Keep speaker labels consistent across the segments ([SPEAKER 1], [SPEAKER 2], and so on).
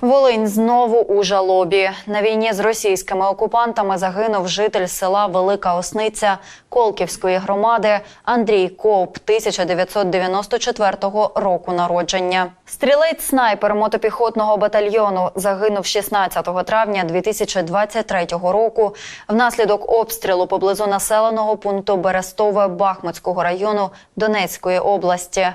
[SPEAKER 1] Волинь знову у жалобі. На війні з російськими окупантами загинув житель села Велика Осниця Колківської громади Андрій Ковп 1994 року народження. Стрілець снайпер мотопіхотного батальйону загинув 16 травня 2023 року внаслідок обстрілу поблизу населеного пункту Берестове Бахмутського району Донецької області.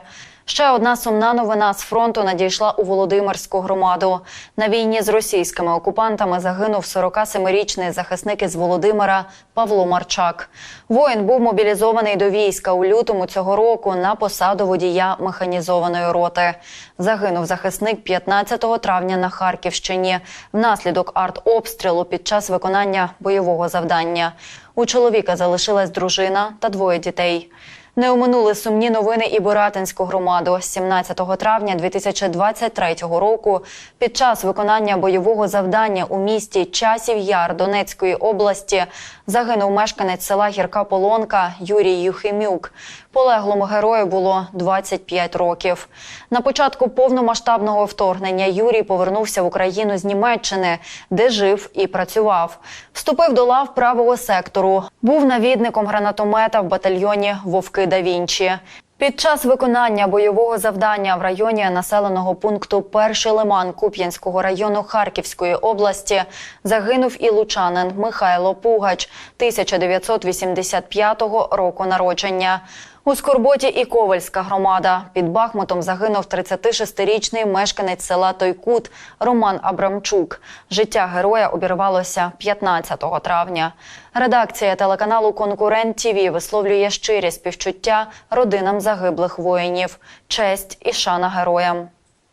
[SPEAKER 1] Ще одна сумна новина з фронту надійшла у Володимирську громаду. На війні з російськими окупантами загинув 47-річний захисник із Володимира Павло Марчак. Воїн був мобілізований до війська у лютому цього року на посаду водія механізованої роти. Загинув захисник 15 травня на Харківщині внаслідок артобстрілу під час виконання бойового завдання. У чоловіка залишилась дружина та двоє дітей. Не оминули сумні новини і Боратинську громаду. 17 травня 2023 року під час виконання бойового завдання у місті Часів Яр Донецької області загинув мешканець села Гірка Полонка Юрій Юхимюк. Полеглому герою було 25 років. На початку повномасштабного вторгнення Юрій повернувся в Україну з Німеччини, де жив і працював. Вступив до лав правого сектору. Був навідником гранатомета в батальйоні Вовки да Вінчі. Під час виконання бойового завдання в районі населеного пункту Перший Лиман Куп'янського району Харківської області загинув і лучанин Михайло Пугач 1985 року народження. У Скорботі і Ковальська громада під Бахмутом загинув 36-річний мешканець села Тойкут Роман Абрамчук. Життя героя обірвалося 15 травня. Редакція телеканалу Конкурент ТІВІ висловлює щирі співчуття родинам загиблих воїнів. Честь і шана героям.